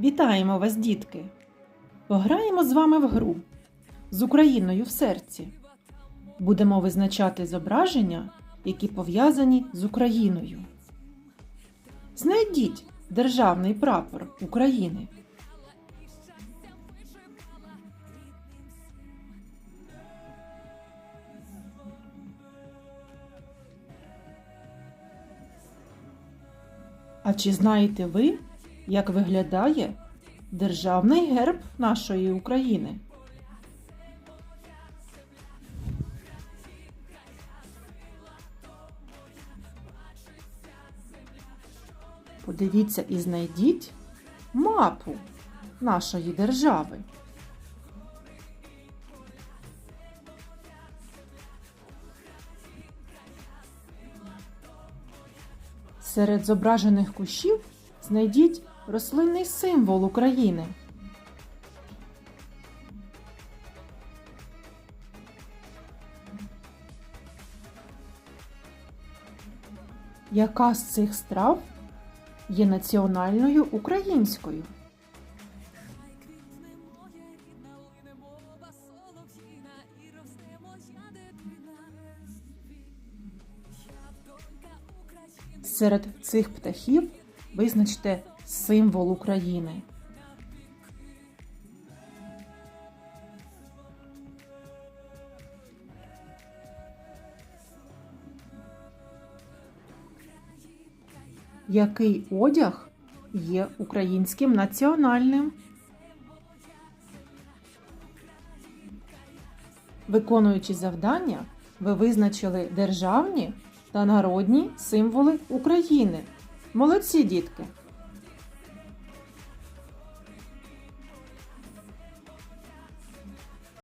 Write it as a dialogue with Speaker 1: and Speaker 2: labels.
Speaker 1: Вітаємо вас, дітки! Пограємо з вами в гру з Україною в серці. Будемо визначати зображення, які пов'язані з Україною. Знайдіть державний прапор України. А чи знаєте ви, як виглядає державний герб нашої України? Подивіться і знайдіть мапу нашої держави. Серед зображених кущів знайдіть рослинний символ України. Яка з цих страв є національною українською? Серед цих птахів визначте символ України. Який одяг є українським національним? Виконуючи завдання, ви визначили державні та народні символи України. Молодці, дітки!